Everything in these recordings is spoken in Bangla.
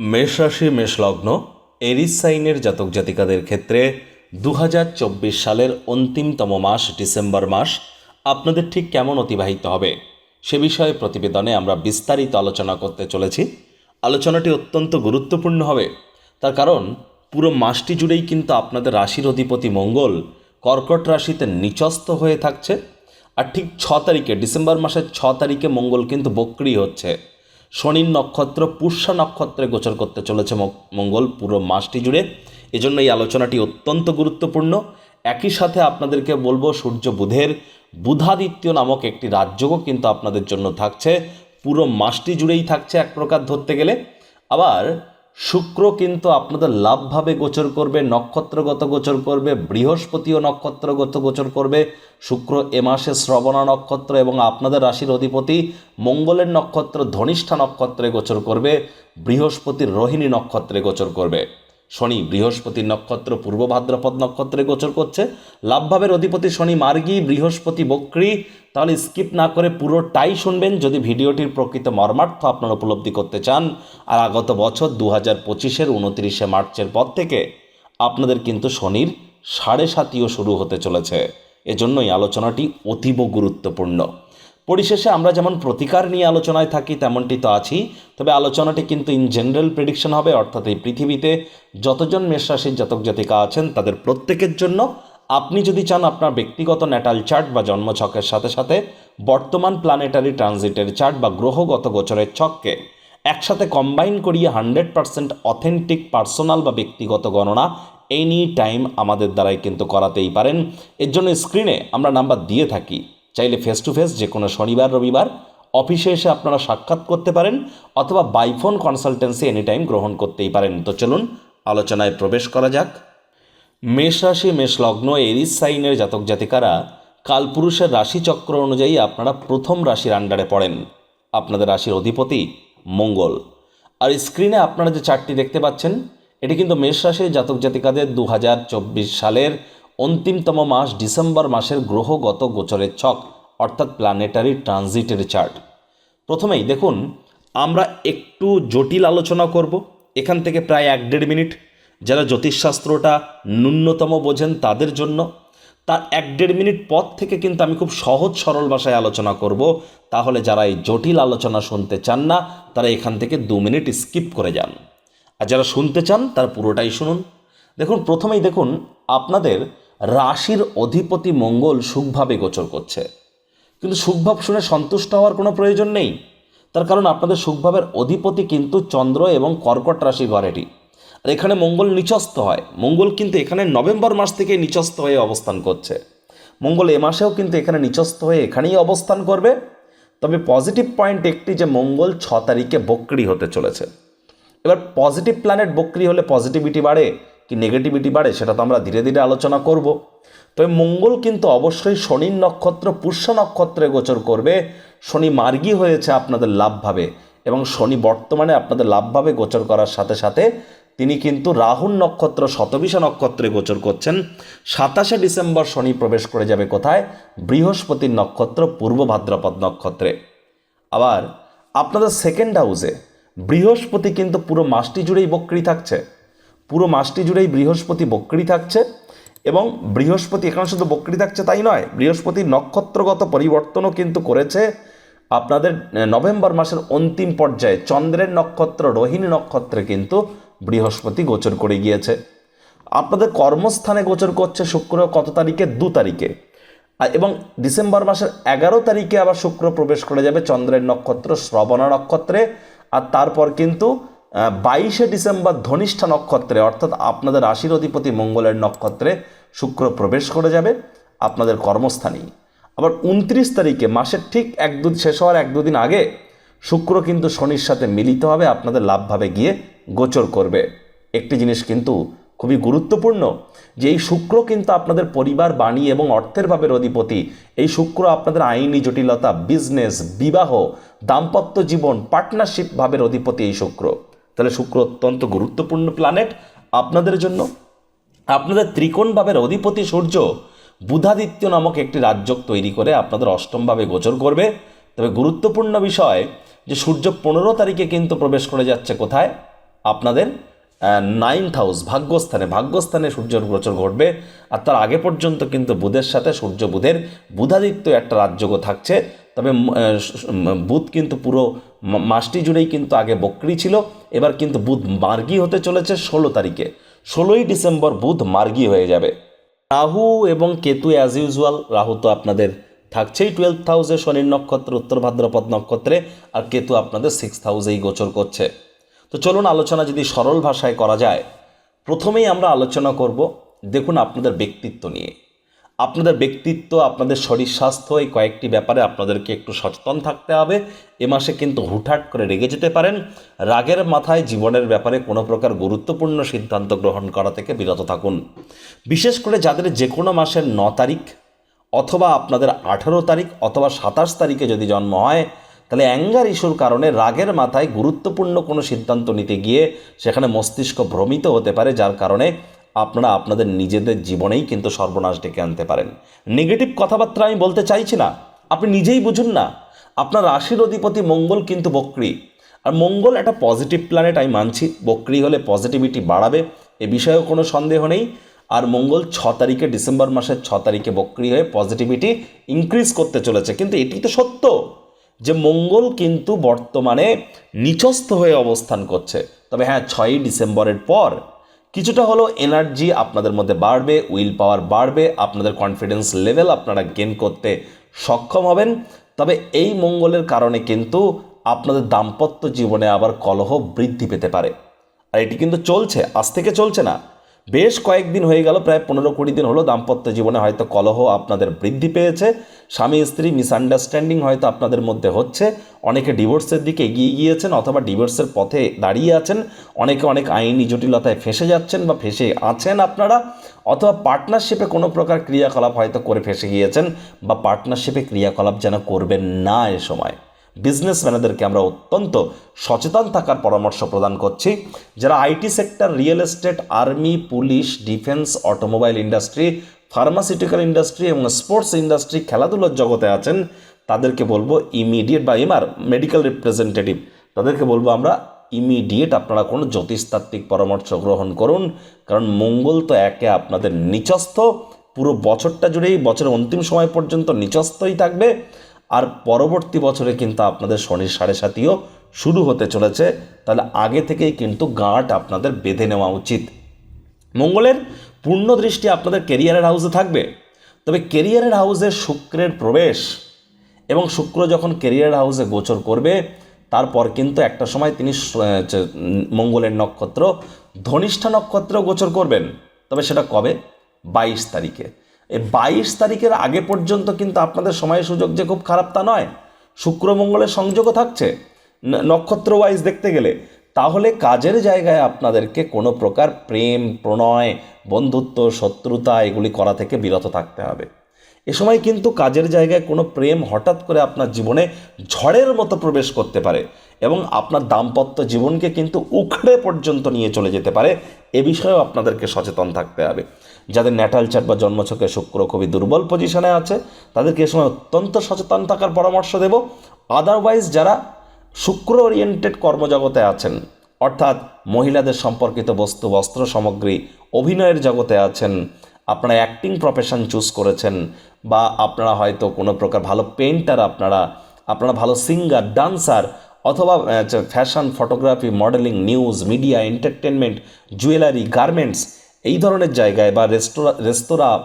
মেষ রাশি, মেষ লগ্ন, এরিস সাইনের জাতক জাতিকাদের ক্ষেত্রে দু হাজার চব্বিশ সালের অন্তিমতম মাস, ডিসেম্বর মাস। আপনাদের ঠিক কেমন অতিবাহিত হবে? সে বিষয়ে প্রতিবেদনে আমরা বিস্তারিত আলোচনা করতে চলেছি। আলোচনাটি অত্যন্ত গুরুত্বপূর্ণ হবে। তার কারণ, পুরো মাসটি জুড়েই কিন্তু আপনাদের রাশির অধিপতি মঙ্গল কর্কট রাশিতে নিচস্থ হয়ে থাকছে। আর ঠিক ছ তারিখে, ডিসেম্বর মাসের ছ তারিখে মঙ্গল কিন্তু বক্রি হচ্ছে। শনির নক্ষত্র, পুষ্যা নক্ষত্রে গোচর করতে চলেছে মঙ্গল পুরো মাসটি জুড়ে। এজন্য এই আলোচনাটি অত্যন্ত গুরুত্বপূর্ণ। একই সাথে আপনাদেরকে বলব, সূর্য বুধের বুধাদিত্য নামক একটি রাজ্যকও কিন্তু আপনাদের জন্য থাকছে। পুরো মাসটি জুড়েই থাকছে এক প্রকার ধরতে গেলে। আবার শুক্র কিন্তু আপনাদের লাভভাবে গোচর করবে, নক্ষত্রগত গোচর করবে, বৃহস্পতিও নক্ষত্রগত গোচর করবে। শুক্র এ মাসে শ্রবণা নক্ষত্র এবং আপনাদের রাশির অধিপতি মঙ্গলের নক্ষত্র, ধনিষ্ঠা নক্ষত্রে গোচর করবে বৃহস্পতির রোহিণী নক্ষত্রে গোচর করবে। শনি বৃহস্পতির নক্ষত্র, পূর্ব ভাদ্রপদ নক্ষত্রে গোচর করছে। লাভভাবের অধিপতি শনি মার্গী, বৃহস্পতি বক্রী। তাহলে স্কিপ না করে পুরোটাই শুনবেন যদি ভিডিওটির প্রকৃত মর্মার্থ আপনারা উপলব্ধি করতে চান। আর আগত বছর দু হাজার পঁচিশের উনত্রিশে মার্চের পর থেকে আপনাদের কিন্তু শনির সাড়ে সাতিও শুরু হতে চলেছে। এজন্যই আলোচনাটি অতীব গুরুত্বপূর্ণ। পরিশেষে আমরা যেমন প্রতিকার নিয়ে আলোচনায় থাকি, তেমনটি তো আছি তবে আলোচনাটি কিন্তু ইন জেনারেল প্রেডিকশন হবে, অর্থাৎ এই পৃথিবীতে যতজন মেষরাশির জাতক জাতিকা আছেন, তাদের প্রত্যেকের জন্য আপনি যদি চান আপনার ব্যক্তিগত ন্যাটাল চার্ট বা জন্মছকের সাথে সাথে বর্তমান প্ল্যানেটারি ট্রানজিটের চার্ট বা গ্রহগত গোচরের ছককে একসাথে কম্বাইন করিয়ে হান্ড্রেড পার্সেন্ট অথেন্টিক পার্সোনাল বা ব্যক্তিগত গণনা এনি টাইম আমাদের দ্বারাই কিন্তু করাতেই পারেন। এর জন্য স্ক্রিনে আমরা নাম্বার দিয়ে থাকি। চাইলে ফেস টু ফেস যে কোনো শনিবার, রবিবার, অফিসে এসে আপনারা সাক্ষাৎ করতে পারেন অথবা বাইফোন কনসালটেন্সি এনি টাইম গ্রহণ করতেই পারেন। তো চলুন, আলোচনায় প্রবেশ করা যাক। মেষ রাশি, মেষ লগ্ন, এরিস সাইনের জাতক জাতিকারা কালপুরুষের রাশিচক্র অনুযায়ী আপনারা প্রথম রাশির আন্ডারে পড়েন। আপনাদের রাশির অধিপতি মঙ্গল। আর স্ক্রিনে আপনারা যে চারটি দেখতে পাচ্ছেন, এটি কিন্তু মেষ রাশির জাতক জাতিকাদের দু হাজার চব্বিশ সালের অন্তিমতম মাস ডিসেম্বর মাসের গ্রহগত গোচরের ছক, অর্থাৎ প্ল্যানেটারি ট্রানজিটের চার্ট প্রথমেই দেখুন, আমরা একটু জটিল আলোচনা করব। এখান থেকে প্রায় এক দেড় মিনিট। যারা জ্যোতিষশাস্ত্রটা ন্যূনতম বোঝেন তাদের জন্য। তার এক দেড় মিনিট পর থেকে কিন্তু আমি খুব সহজ সরল ভাষায় আলোচনা করব। তাহলে যারা এই জটিল আলোচনা শুনতে চান না, তারা এখান থেকে দু মিনিট স্কিপ করে যান। আর যারা শুনতে চান, তারা পুরোটাই শুনুন। দেখুন, প্রথমেই দেখুন, আপনাদের রাশির অধিপতি মঙ্গল সুখভাবে গোচর করছে। কিন্তু সুখভাব শুনে সন্তুষ্ট হওয়ার কোনো প্রয়োজন নেই। তার কারণ আপনাদের সুখভাবের অধিপতি কিন্তু চন্দ্র এবং কর্কট রাশি ঘরেটি আর এখানে মঙ্গল নিচস্থ হয়। মঙ্গল কিন্তু এখানে নভেম্বর মাস থেকে নিচস্থ হয়ে অবস্থান করছে। মঙ্গল এ মাসেও কিন্তু এখানে নিচস্থ হয়ে এখানেই অবস্থান করবে। তবে পজিটিভ পয়েন্ট একটি যে মঙ্গল ছ তারিখে বক্রি হতে চলেছে। এবার পজিটিভ প্ল্যানেট বক্রি হলে পজিটিভিটি বাড়ে। কি নেগেটিভিটি বাড়ে সেটা তো আমরা ধীরে ধীরে আলোচনা করব। তবে মঙ্গল কিন্তু অবশ্যই শনির নক্ষত্র, পুষ্য নক্ষত্রে গোচর করবে। শনি মার্গী হয়েছে আপনাদের লাভভাবে এবং শনি বর্তমানে আপনাদের লাভভাবে গোচর করার সাথে সাথে তিনি কিন্তু রাহুল নক্ষত্র, শতবিশা নক্ষত্রে গোচর করছেন। সাতাশে ডিসেম্বর শনি প্রবেশ করে যাবে কোথায়? বৃহস্পতির নক্ষত্র, পূর্ব ভাদ্রপদ নক্ষত্রে। আবার আপনাদের সেকেন্ড হাউসে বৃহস্পতি কিন্তু পুরো মাসটি জুড়েই বক্রি থাকছে। পুরো মাসটি জুড়েই বৃহস্পতি বক্রি থাকছে এবং বৃহস্পতি এখানে শুধু বক্রি থাকছে তাই নয় বৃহস্পতির নক্ষত্রগত পরিবর্তনও কিন্তু করেছে আপনাদের নভেম্বর মাসের অন্তিম পর্যায়ে চন্দ্রের নক্ষত্র রোহিণী নক্ষত্রে কিন্তু বৃহস্পতি গোচর করে গিয়েছে। আপনাদের কর্মস্থানে গোচর করছে শুক্র কত তারিখে? দু তারিখে। এবং ডিসেম্বর মাসের এগারো তারিখে আবার শুক্র প্রবেশ করে যাবে চন্দ্রের নক্ষত্র, শ্রবণা নক্ষত্রে। আর তারপর কিন্তু বাইশে ডিসেম্বর ধনিষ্ঠা নক্ষত্রে, অর্থাৎ আপনাদের রাশির অধিপতি মঙ্গলের নক্ষত্রে শুক্র প্রবেশ করে যাবে আপনাদের কর্মস্থানেই। আবার উনত্রিশ তারিখে, মাসের ঠিক এক দু শেষ হওয়ার এক দুদিন আগে, শুক্র কিন্তু শনির সাথে মিলিত হবে, আপনাদের লাভভাবে গিয়ে গোচর করবে। একটি জিনিস কিন্তু খুবই গুরুত্বপূর্ণ, যে এই শুক্র কিন্তু আপনাদের পরিবার, বাণী এবং অর্থের ভাবের অধিপতি। এই শুক্র আপনাদের আইনি জটিলতা, বিজনেস, বিবাহ, দাম্পত্য জীবন পার্টনারশিপ ভাবের অধিপতি এই শুক্র। তাহলে শুক্র অত্যন্ত গুরুত্বপূর্ণ প্ল্যানেট আপনাদের জন্য, আপনাদের ত্রিকোণ ভাবের অধিপতি সূর্য বুধাদিত্য নামক একটি রাজ্যক তৈরি করে আপনাদের অষ্টমভাবে গোচর করবে। তবে গুরুত্বপূর্ণ বিষয় যে সূর্য পনেরো তারিখে কিন্তু প্রবেশ করে যাচ্ছে কোথায়? আপনাদের নাইন্থ হাউস ভাগ্যস্থানে। ভাগ্যস্থানে সূর্যের গোচর ঘটবে আর তার আগে পর্যন্ত কিন্তু বুধের সাথে সূর্য বুধের বুধাদিত্য একটা রাজযোগ থাকছে। তবে বুধ কিন্তু পুরো মাসটি জুড়েই কিন্তু আগে বক্রি ছিল, এবার কিন্তু বুধ মার্গী হতে চলেছে ষোলো তারিখে। ষোলোই ডিসেম্বর বুধ মার্গী হয়ে যাবে। রাহু এবং কেতু অ্যাজ ইউজুয়াল রাহু তো আপনাদের থাকছেই টুয়েলভ হাউসে শনির নক্ষত্র, উত্তর ভাদ্রপদ নক্ষত্রে, আর কেতু আপনাদের সিক্স হাউসেই গোচর করছে। তো চলুন আলোচনা যদি সরল ভাষায় করা যায়, প্রথমেই আমরা আলোচনা করব, দেখুন আপনাদের ব্যক্তিত্ব নিয়ে। আপনাদের ব্যক্তিত্ব, আপনাদের শরীর স্বাস্থ্য এই কয়েকটি ব্যাপারে আপনাদেরকে একটু সচেতন থাকতে হবে। এ মাসে কিন্তু হুটহাট করে রেগে যেতে পারেন। রাগের মাথায় জীবনের ব্যাপারে কোনো প্রকার গুরুত্বপূর্ণ সিদ্ধান্ত গ্রহণ করা থেকে বিরত থাকুন। বিশেষ করে যাদের যে কোনো মাসের ন তারিখ অথবা আপনাদের আঠেরো তারিখ অথবা সাতাশ তারিখে যদি জন্ম হয়, তাহলে অ্যাঙ্গার ইস্যুর কারণে রাগের মাথায় গুরুত্বপূর্ণ কোনো সিদ্ধান্ত নিতে গিয়ে সেখানে মস্তিষ্ক ভ্রমিত হতে পারে, যার কারণে আপনারা আপনাদের নিজেদের জীবনেই কিন্তু সর্বনাশ ডেকে আনতে পারেন। নেগেটিভ কথাবার্তা আমি বলতে চাইছি না। আপনি নিজেই বুঝুন না। আপনার রাশির অধিপতি মঙ্গল কিন্তু বক্রী। আর মঙ্গল একটা পজিটিভ প্ল্যানেট আমি মানছি। বক্রি হলে পজিটিভিটি বাড়াবে, এ বিষয়েও কোনো সন্দেহ নেই। আর মঙ্গল ছ তারিখে ডিসেম্বর মাসের ছ তারিখে বক্রি হয়ে পজিটিভিটি ইনক্রিজ করতে চলেছে। কিন্তু এটি তো সত্য যে মঙ্গল কিন্তু বর্তমানে নিচস্থ হয়ে অবস্থান করছে। তবে হ্যাঁ ছয়ই ডিসেম্বরের পর কিছুটা হলো এনার্জি আপনাদের মধ্যে বাড়বে উইল পাওয়ার বাড়বে, আপনাদের কনফিডেন্স লেভেল আপনারা গেন করতে সক্ষম হবেন। তবে এই মঙ্গলের কারণে কিন্তু আপনাদের দাম্পত্য জীবনে আবার কলহ বৃদ্ধি পেতে পারে। আর এটি কিন্তু চলছে, আজ থেকে চলছে না। বেশ কয়েকদিন হয়ে গেল, প্রায় পনেরো কুড়ি দিন হলো দাম্পত্য জীবনে হয়তো কলহ আপনাদের বৃদ্ধি পেয়েছে। স্বামী স্ত্রী মিসআন্ডারস্ট্যান্ডিং হয়তো আপনাদের মধ্যে হচ্ছে। অনেকে ডিভোর্সের দিকে এগিয়ে গিয়েছেন অথবা ডিভোর্সের পথে দাঁড়িয়ে আছেন। অনেকে অনেক আইনি জটিলতায় ফেসে যাচ্ছেন বা ফেসে আছেন আপনারা। অথবা পার্টনারশিপে কোনো প্রকার ক্রিয়াকলাপ হয়তো করে ফেসে গিয়েছেন বা পার্টনারশিপে ক্রিয়াকলাপ যেন করবেন না এ সময়। বিজনেসম্যানেদেরকে আমরা অত্যন্ত সচেতন থাকার পরামর্শ প্রদান করছি। যারা IT sector real estate army police defence automobile industry pharmaceutical industry এবং স্পোর্টস ইন্ডাস্ট্রি খেলাধুলোর জগতে আছেন, তাদেরকে বলব ইমিডিয়েট বা এমআর মেডিকেল রিপ্রেজেন্টেটিভ তাদেরকে বলব আমরা ইমিডিয়েট আপনারা কোনো জ্যোতিষতাত্ত্বিক পরামর্শ গ্রহণ করুন, কারণ মঙ্গল তো একে আপনাদের নিচস্থ, পুরো বছরটা জুড়েই, বছরের অন্তিম সময় পর্যন্ত নিচস্থই থাকবে, আর পরবর্তী বছরে কিন্তু আপনাদের শনির সাড়ে সাতিও শুরু হতে চলেছে, তাহলে আগে থেকেই কিন্তু গাঁট আপনাদের বেঁধে নেওয়া উচিত। মঙ্গলের পূর্ণ দৃষ্টি আপনাদের কেরিয়ারের হাউসে থাকবে। তবে কেরিয়ারের হাউসে শুক্রের প্রবেশ এবং শুক্র যখন কেরিয়ার হাউসে গোচর করবে, তারপর কিন্তু একটা সময় তিনি মঙ্গলের নক্ষত্র, ধনিষ্ঠা নক্ষত্র গোচর করবেন। তবে সেটা কবে? বাইশ তারিখে। এই বাইশ তারিখের আগে পর্যন্ত কিন্তু আপনাদের সময় সুযোগ যে খুব খারাপ তা নয়। শুক্র মঙ্গলের সংযোগও থাকছে। নক্ষত্র ওয়াইজ দেখতে গেলে। তাহলে কাজের জায়গায় আপনাদেরকে কোনো প্রকার প্রেম, প্রণয়, বন্ধুত্ব, শত্রুতা এগুলি করা থেকে বিরত থাকতে হবে। এ সময় কিন্তু কাজের জায়গায় কোনো প্রেম হঠাৎ করে আপনার জীবনে ঝড়ের মতো প্রবেশ করতে পারে এবং আপনার দাম্পত্য জীবনকে কিন্তু উখড়ে পর্যন্ত নিয়ে চলে যেতে পারে, এ বিষয়েও আপনাদেরকে সচেতন থাকতে হবে। যাদের ন্যাটাল চাট বা জন্মছকে শুক্র খুবই দুর্বল পজিশনে আছে, তাদেরকে এ সময় অত্যন্ত সচেতন থাকার পরামর্শ দেব। আদারওয়াইজ যারা শুক্র ওরিয়েন্টেড কর্মজগতে আছেন, অর্থাৎ মহিলাদের সম্পর্কিত বস্তু, বস্ত্র সামগ্রী অভিনয়ের জগতে আছেন, আপনারা অ্যাক্টিং প্রফেশন চুজ করেছেন, বা আপনারা হয়তো কোনো প্রকার ভালো পেন্টার আপনারা আপনারা ভালো সিঙ্গার ডান্সার অথবা fashion photography modelling news media entertainment jewellery garments এই ধরনের জায়গায় বা রেস্তোরাঁ রেস্তোরাঁ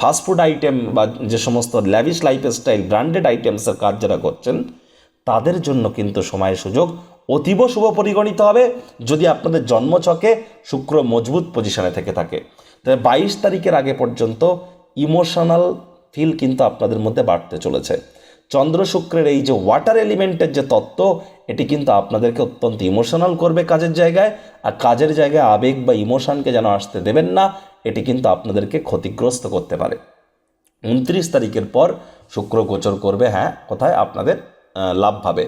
ফাস্টফুড আইটেম বা যে সমস্ত ল্যাভিশ লাইফস্টাইল ব্র্যান্ডেড আইটেমসের কাজ যারা করছেন তাদের জন্য কিন্তু সময় সুযোগ অতীব শুভ পরিগণিত হবে যদি আপনাদের জন্মছকে শুক্র মজবুত পজিশনে থেকে থাকে। তবে বাইশ তারিখের আগে পর্যন্ত ইমোশনাল ফিল কিন্তু আপনাদের মধ্যে বাড়তে চলেছে। চন্দ্র শুক্রের এই যে ওয়াটার এলিমেন্টের যে তত্ত্ব, এটি কিন্তু আপনাদেরকে অত্যন্ত ইমোশনাল করবে কাজের জায়গায়। আর কাজের জায়গায় আবেগ বা ইমোশনকে যেন আসতে দেবেন না, এটি কিন্তু আপনাদেরকে ক্ষতিগ্রস্ত করতে পারে। উনত্রিশ তারিখের পর শুক্র গোচর করবে হ্যাঁ কোথায় আপনাদের লাভ পাবে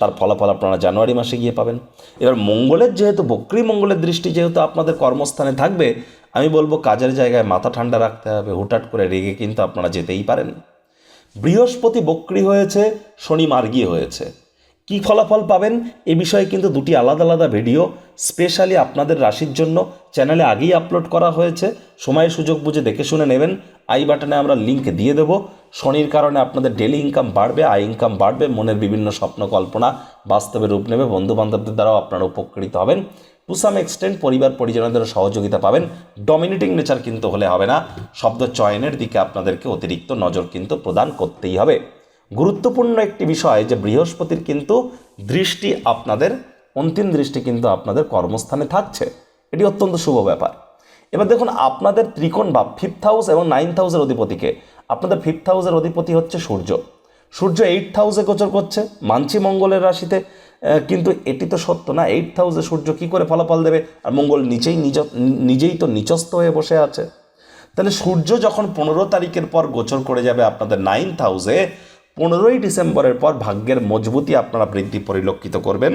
তার ফলাফল আপনারা জানুয়ারি মাসে গিয়ে পাবেন। এবার মঙ্গলের যেহেতু, বক্রী মঙ্গলের দৃষ্টি যেহেতু আপনাদের কর্মস্থানে থাকবে, আমি বলব কাজের জায়গায় মাথা ঠান্ডা রাখতে হবে, হুটহাট করে রেগে কিন্তু আপনারা যেতেই পারেন। বৃহস্পতি বক্রী হয়েছে, শনি মার্গী হয়েছে। কি ফলাফল পাবেন এ বিষয়ে কিন্তু দুটি আলাদা আলাদা ভিডিও, স্পেশালি আপনাদের রাশির জন্য। চ্যানেলে আগেই আপলোড করা হয়েছে, সময় সুযোগ বুঝে দেখে শুনে নেবেন। আই বাটনে আমরা লিঙ্ক দিয়ে দেবো। শনির কারণে আপনাদের ডেলি ইনকাম বাড়বে, আয় ইনকাম বাড়বে, মনের বিভিন্ন স্বপ্ন কল্পনা বাস্তবে রূপ নেবে বন্ধু বান্ধবদের দ্বারাও আপনারা উপকৃত হবেন। টু সাম এক্সটেন্ট পরিবার পরিজনদের সহযোগিতা পাবেন। ডমিনেটিং নেচার কিন্তু হলে হবে না, শব্দ চয়নের দিকে আপনাদেরকে অতিরিক্ত নজর কিন্তু প্রদান করতেই হবে। গুরুত্বপূর্ণ একটি বিষয় যে বৃহস্পতির কিন্তু দৃষ্টি আপনাদের, অন্তিম দৃষ্টি কিন্তু আপনাদের কর্মস্থানে থাকছে। এটি অত্যন্ত শুভ ব্যাপার। এবার দেখুন, আপনাদের ত্রিকোণ বা ফিফথ হাউস এবং নাইন্থ হাউসের অধিপতিকে আপনাদের ফিফথ হাউসের অধিপতি হচ্ছে সূর্য। সূর্য এইট হাউসে গোচর করছে, মানছি মঙ্গলের রাশিতে কিন্তু এটি তো সত্য না এইট হাউসে সূর্য কী করে ফলাফল দেবে? আর মঙ্গল নিচেই নিজ, নিজেই তো নিচস্থ হয়ে বসে আছে। তাহলে সূর্য যখন পনেরো তারিখের পর গোচর করে যাবে আপনাদের নাইন্থ হাউসে পনেরোই ডিসেম্বরের পর ভাগ্যের মজবুতি আপনারা বৃদ্ধি পরিলক্ষিত করবেন।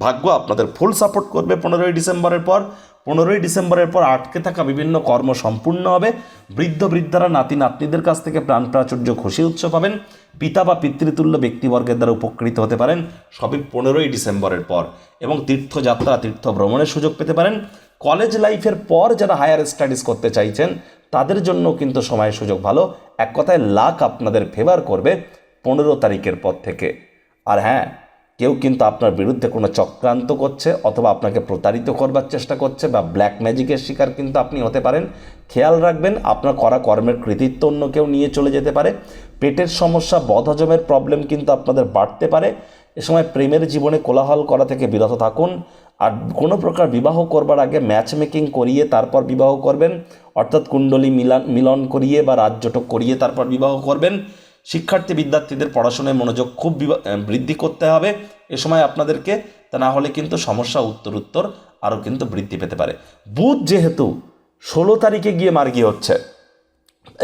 ভাগ্য আপনাদের ফুল সাপোর্ট করবে পনেরোই ডিসেম্বরের পর। পনেরোই ডিসেম্বরের পর আটকে থাকা বিভিন্ন কর্ম সম্পূর্ণ হবে। বৃদ্ধ, বৃদ্ধারা, নাতি, নাতনিদের কাছ থেকে প্রাণ প্রাচুর্য, খুশি, উৎস পাবেন। পিতা বা পিতৃতুল্য ব্যক্তিবর্গের দ্বারা উপকৃত হতে পারেন সবই পনেরোই ডিসেম্বরের পর এবং তীর্থযাত্রা তীর্থ ভ্রমণের সুযোগ পেতে পারেন। কলেজ লাইফের পর যারা হায়ার স্টাডিজ করতে চাইছেন, তাদের জন্য কিন্তু সময় সুযোগ ভালো। এক কথায় লাক আপনাদের ফেভার করবে পনেরো তারিখের পর থেকে। আর হ্যাঁ কেউ কিন্তু আপনার বিরুদ্ধে কোনো চক্রান্ত করছে অথবা আপনাকে প্রতারিত করবার চেষ্টা করছে বা ব্ল্যাক ম্যাজিকের শিকার কিন্তু আপনি হতে পারেন। খেয়াল রাখবেন, আপনার করা কর্মের কৃতিত্ব অন্য কেউ নিয়ে চলে যেতে পারে। পেটের সমস্যা, বদহজমের প্রবলেম কিন্তু আপনাদের বাড়তে পারে। এ সময় প্রেমের জীবনে কোলাহল করা থেকে বিরত থাকুন। আর কোনো প্রকার বিবাহ করবার আগে ম্যাচ মেকিং করিয়ে তারপর বিবাহ করবেন। অর্থাৎ কুণ্ডলী মিলান, মিলন করিয়ে বা রাজ্যটক করিয়ে তারপর বিবাহ করবেন। শিক্ষার্থী বিদ্যার্থীদের পড়াশোনায় মনোযোগ খুব বৃদ্ধি করতে হবে। এ সময় আপনাদেরকে তা না হলে কিন্তু সমস্যা উত্তর উত্তর আরও কিন্তু বৃদ্ধি পেতে পারে। বুধ যেহেতু ষোলো তারিখে গিয়ে মার্গি হচ্ছে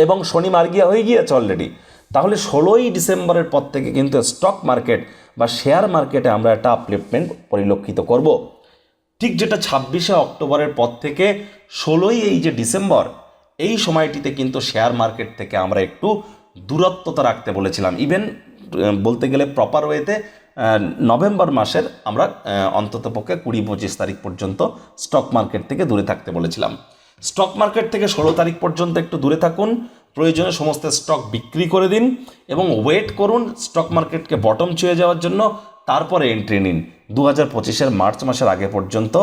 এবং শনি মার্গিয়া হয়ে গিয়েছে অলরেডি তাহলে ষোলোই ডিসেম্বরের পর থেকে কিন্তু স্টক মার্কেট বা শেয়ার মার্কেটে আমরা একটা আপলিফমেন্ট পরিলক্ষিত করব। ঠিক যেটা ছাব্বিশে অক্টোবরের পর থেকে ষোলোই এই যে ডিসেম্বর, এই সময়টিতে কিন্তু শেয়ার মার্কেট থেকে আমরা একটু দূরত্বতা রাখতে বলেছিলাম। ইভেন বলতে গেলে প্রপার ওয়েতে নভেম্বর মাসের আমরা অন্ততপক্ষে কুড়ি পঁচিশ তারিখ পর্যন্ত স্টক মার্কেট থেকে দূরে থাকতে বলেছিলাম। স্টক মার্কেট থেকে ষোলো তারিখ পর্যন্ত একটু দূরে থাকুন, প্রয়োজনে সমস্ত স্টক বিক্রি করে দিন এবং ওয়েট করুন স্টক মার্কেটকে বটম ছুঁয়ে যাওয়ার জন্য, তারপরে এন্ট্রি নিন। দু হাজার পঁচিশের মার্চ মাসের আগে পর্যন্ত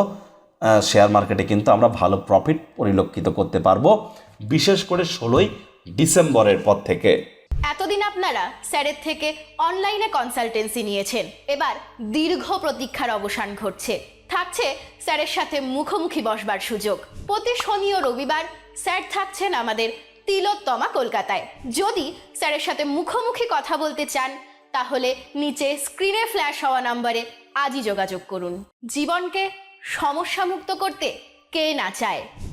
শেয়ার মার্কেটে কিন্তু আমরা ভালো প্রফিট পরিলক্ষিত করতে পারব। বিশেষ করে ষোলোই ডিসেম্বরের পর থেকে। এতদিন আপনারা স্যারের থেকে অনলাইনে কনসালটেন্সি নিয়েছেন। এবার দীর্ঘ প্রতীক্ষার অবসান ঘটছে। থাকছে স্যারের সাথে মুখোমুখি বসবার সুযোগ। প্রতি শনি ও রবিবার স্যার থাকছেন আমাদের তিলোত্তমা কলকাতায়। যদি স্যারের সাথে মুখোমুখি কথা বলতে চান, তাহলে নিচে স্ক্রিনে ফ্ল্যাশ হওয়া নম্বরে আজই যোগাযোগ করুন। জীবনকে সমস্যামুক্ত করতে কে না চায়?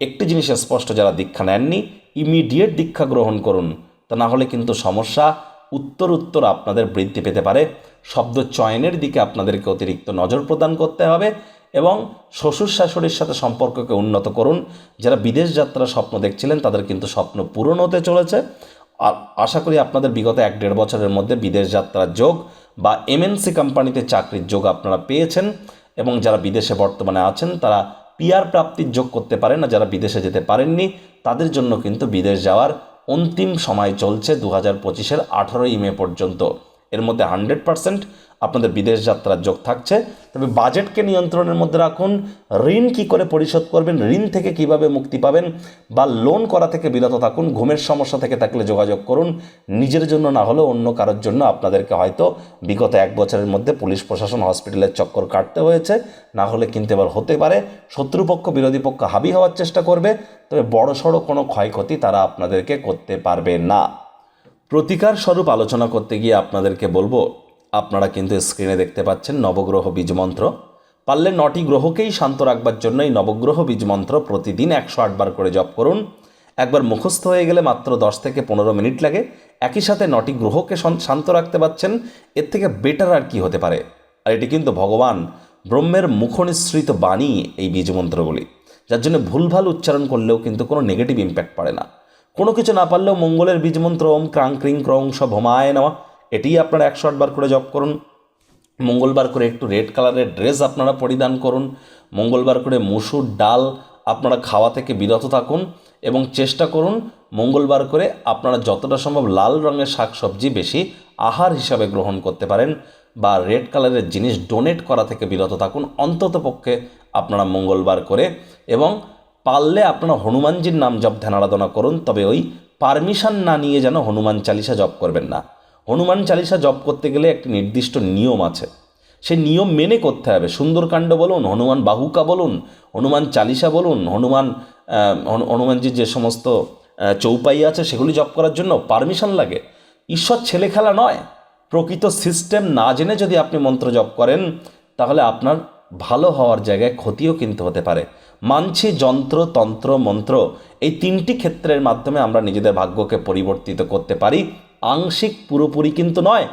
একটি জিনিস স্পষ্ট যারা দীক্ষা নেননি ইমিডিয়েট দীক্ষা গ্রহণ করুন। তা না হলে কিন্তু সমস্যা উত্তর উত্তর আপনাদের বৃদ্ধি পেতে পারে। শব্দ চয়নের দিকে আপনাদেরকে অতিরিক্ত নজর প্রদান করতে হবে এবং শ্বশুর শাশুড়ির সাথে সম্পর্ককে উন্নত করুন। যারা বিদেশ যাত্রার স্বপ্ন দেখছিলেন, তাদের কিন্তু স্বপ্ন পূরণ হতে চলেছে। আর আশা করি আপনাদের বিগত এক দেড় বছরের মধ্যে বিদেশ যাত্রার যোগ বা এমএনসি কোম্পানিতে চাকরির যোগ আপনারা পেয়েছেন এবং যারা বিদেশে বর্তমানে আছেন, তারা পিআর প্রাপ্তির যোগ করতে পারেন না, যারা বিদেশে যেতে পারেননি, তাদের জন্য কিন্তু বিদেশ যাওয়ার অন্তিম সময় চলছে দু হাজার পঁচিশের আঠারোই মে পর্যন্ত। এর মধ্যে হান্ড্রেড পার্সেন্ট আপনাদের বিদেশ যাত্রার যোগ থাকছে। তবে বাজেটকে নিয়ন্ত্রণের মধ্যে রাখুন। ঋণ কি করে পরিশোধ করবেন? ঋণ থেকে কীভাবে মুক্তি পাবেন? বা লোন করা থেকে বিরত থাকুন। ঘুমের সমস্যা থেকে থাকলে যোগাযোগ করুন। নিজের জন্য না হলেও অন্য কারোর জন্য আপনাদেরকে হয়তো বিগত এক বছরের মধ্যে পুলিশ প্রশাসন হসপিটালের চক্কর কাটতে হয়েছে। না হলে কিন্তু এবার হতে পারে। শত্রুপক্ষ, বিরোধী পক্ষ হাবি হওয়ার চেষ্টা করবে। তবে বড় সড়ো কোনো ক্ষয়ক্ষতি তারা আপনাদেরকে করতে পারবে না। প্রতিকার স্বরূপ আলোচনা করতে গিয়ে আপনাদেরকে বলব আপনারা কিন্তু স্ক্রিনে দেখতে পাচ্ছেন নবগ্রহ বীজ মন্ত্র পারলে নটি গ্রহকেই শান্ত রাখবার জন্য এই নবগ্রহ বীজ মন্ত্র প্রতিদিন একশো আটবার করে জপ করুন। একবার মুখস্থ হয়ে গেলে মাত্র দশ থেকে পনেরো মিনিট লাগে। একই সাথে নটি গ্রহকে শান্ত রাখতে পারছেন, এর থেকে বেটার আর কি হতে পারে। আর এটি কিন্তু ভগবান ব্রহ্মের মুখনিসৃত বাণী এই বীজ মন্ত্রগুলি যার জন্য ভুলভাল উচ্চারণ করলেও কিন্তু কোনো নেগেটিভ ইম্প্যাক্ট পড়ে না। কোনো কিছু না পারলেও মঙ্গলের বীজমন্ত্র ওম ক্রাং ক্রিং ক্রং স ভমায় নেওয়া এটিই আপনারা একশো আটবার করে জপ করুন। মঙ্গলবার করে একটু রেড কালারের ড্রেস আপনারা পরিধান করুন। মঙ্গলবার করে মুসুর ডাল আপনারা খাওয়া থেকে বিরত থাকুন এবং চেষ্টা করুন মঙ্গলবার করে আপনারা যতটা সম্ভব লাল রঙের শাকসবজি বেশি আহার হিসাবে গ্রহণ করতে পারেন বা রেড কালারের জিনিস ডোনেট করা থেকে বিরত থাকুন। অন্তত পক্ষে আপনারা মঙ্গলবার করে এবং পারলে আপনারা হনুমানজির নাম জপ ধ্যান আরাধনা করুন, তবে ওই পারমিশন না নিয়ে যেন হনুমান চালিসা জপ করবেন না। হনুমান চালিসা জপ করতে গেলে একটি নির্দিষ্ট নিয়ম আছে। সে নিয়ম মেনে করতে হবে। সুন্দরকাণ্ড বলুন, হনুমান বাহুকা বলুন, হনুমান চালিসা বলুন, হনুমান হনুমানজির যে সমস্ত চৌপাই আছে, সেগুলি জপ করার জন্য পারমিশন লাগে। ঈশ্বর ছেলে খেলা নয়। প্রকৃত সিস্টেম না জেনে যদি আপনি মন্ত্র জপ করেন, তাহলে আপনার ভালো হওয়ার জায়গায় ক্ষতিও কিন্তু হতে পারে। মানছি, যন্ত্র, তন্ত্র, মন্ত্র, এই তিনটি ক্ষেত্রের মাধ্যমে আমরা নিজেদের ভাগ্যকে পরিবর্তিত করতে পারি। আংশিক পুরোপুরি কিন্তু নয়,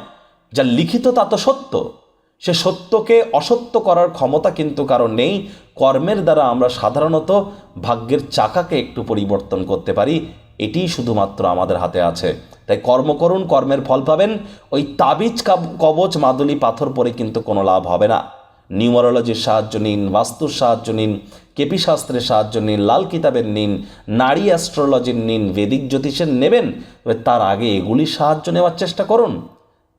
যা লিখিত তা তো সত্য। সে সত্যকে অসত্য করার ক্ষমতা কিন্তু কারণ নেই। কর্মের দ্বারা আমরা সাধারণত ভাগ্যের চাকাকে একটু পরিবর্তন করতে পারি, এটিই শুধুমাত্র আমাদের হাতে আছে। তাই কর্ম করুন, কর্মের ফল পাবেন। ওই তাবিজ কাব- কবচ, মাদুলি, পাথর পরে কিন্তু কোনো লাভ হবে না। নিউমারোলজির সাহায্য নিন, বাস্তুর সাহায্য নিন, কেপি শাস্ত্রের সাহায্য নিন, লাল কিতাবের নিন, নারী অ্যাস্ট্রোলজির নিন, বেদিক জ্যোতিষের নেবেন, তবে তার আগে এগুলির সাহায্য নেওয়ার চেষ্টা করুন।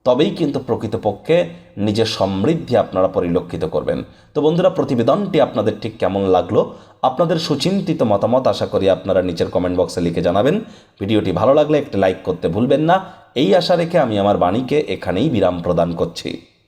তবেই কিন্তু প্রকৃতপক্ষে নিজের সমৃদ্ধি আপনারা পরিলক্ষিত করবেন। তো বন্ধুরা, প্রতিবেদনটি আপনাদের ঠিক কেমন লাগল? আপনাদের সুচিন্তিত মতামত আশা করি আপনারা নিচের কমেন্ট বক্সে লিখে জানাবেন। ভিডিওটি ভালো লাগলে একটি লাইক করতে ভুলবেন না। এই আশা রেখে আমি আমার বাণীকে এখানেই বিরাম প্রদান করছি।